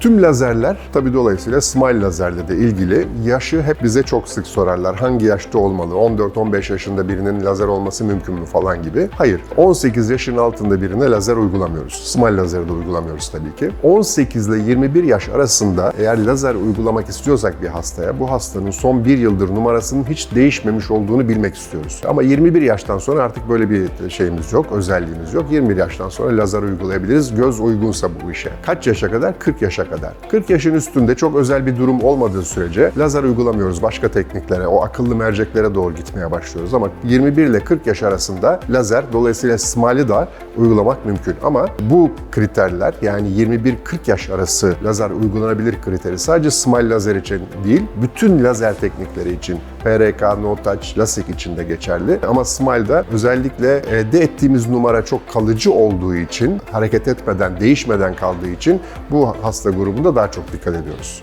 Tüm lazerler tabii dolayısıyla smile lazerle de ilgili yaşı hep bize çok sık sorarlar. Hangi yaşta olmalı? 14-15 yaşında birinin lazer olması mümkün mü falan gibi. Hayır. 18 yaşın altında birine lazer uygulamıyoruz. Smile lazeri de uygulamıyoruz tabii ki. 18 ile 21 yaş arasında eğer lazer uygulamak istiyorsak bir hastaya bu hastanın son bir yıldır numarasının hiç değişmemiş olduğunu bilmek istiyoruz. Ama 21 yaştan sonra artık böyle bir şeyimiz yok, özelliğimiz yok. 21 yaştan sonra lazer uygulayabiliriz. Göz uygunsa bu işe. Kaç yaşa kadar? 40 yaşa kadar. 40 yaşın üstünde çok özel bir durum olmadığı sürece lazer uygulamıyoruz. Başka tekniklere, o akıllı merceklere doğru gitmeye başlıyoruz. Ama 21 ile 40 yaş arasında lazer, dolayısıyla smile'ı da uygulamak mümkün. Ama bu kriterler yani 21-40 yaş arası lazer uygulanabilir kriteri sadece smile lazer için değil, bütün lazer teknikleri için PRK, no touch, lasik için de geçerli. Ama Smile'da özellikle elde ettiğimiz numara çok kalıcı olduğu için, hareket etmeden, değişmeden kaldığı için bu hasta grubunda daha çok dikkat ediyoruz.